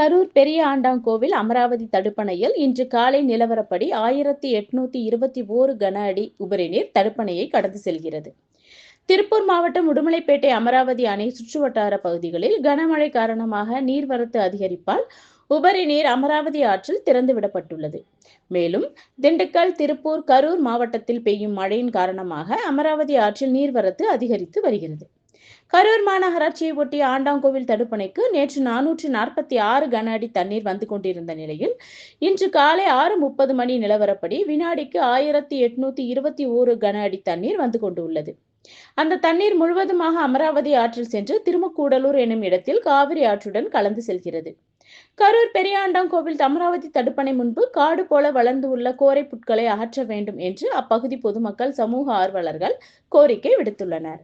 கரூர் பெரிய ஆண்டாங்கோவில் அமராவதி தடுப்பணையில் இன்று காலை நிலவரப்படி ஆயிரத்தி எட்நூத்தி இருபத்தி ஓரு கன அடி உபரிநீர் தடுப்பணையை கடந்து செல்கிறது. திருப்பூர் மாவட்டம் உடுமலைப்பேட்டை அமராவதி அணை சுற்றுவட்டார பகுதிகளில் கனமழை காரணமாக நீர்வரத்து அதிகரிப்பால் உபரி நீர் அமராவதி ஆற்றில் திறந்துவிடப்பட்டுள்ளது மேலும் திண்டுக்கல் திருப்பூர் கரூர் மாவட்டத்தில் பெய்யும் மழையின் காரணமாக அமராவதி ஆற்றில் நீர்வரத்து அதிகரித்து வருகிறது. கரூர் மாநகராட்சியை ஒட்டிய ஆண்டாங்கோவில் தடுப்பணைக்கு நேற்று நானூற்று நாற்பத்தி ஆறு கன அடி தண்ணீர் வந்து கொண்டிருந்த நிலையில் இன்று காலை ஆறு முப்பது மணி நிலவரப்படி வினாடிக்கு ஆயிரத்தி எட்நூத்தி இருபத்தி ஓரு கன அடி தண்ணீர் வந்து கொண்டுள்ளது அந்த தண்ணீர் முழுவதுமாக அமராவதி ஆற்றில் சென்று திருமக்கூடலூர் எனும் இடத்தில் காவிரி ஆற்றுடன் கலந்து செல்கிறது. கரூர் பெரியாண்டாங்கோவில் அமராவதி தடுப்பணை முன்பு காடு போல வளர்ந்து உள்ள கோரை புட்களை அகற்ற வேண்டும் என்று அப்பகுதி பொதுமக்கள் சமூக ஆர்வலர்கள் கோரிக்கை விடுத்துள்ளனர்.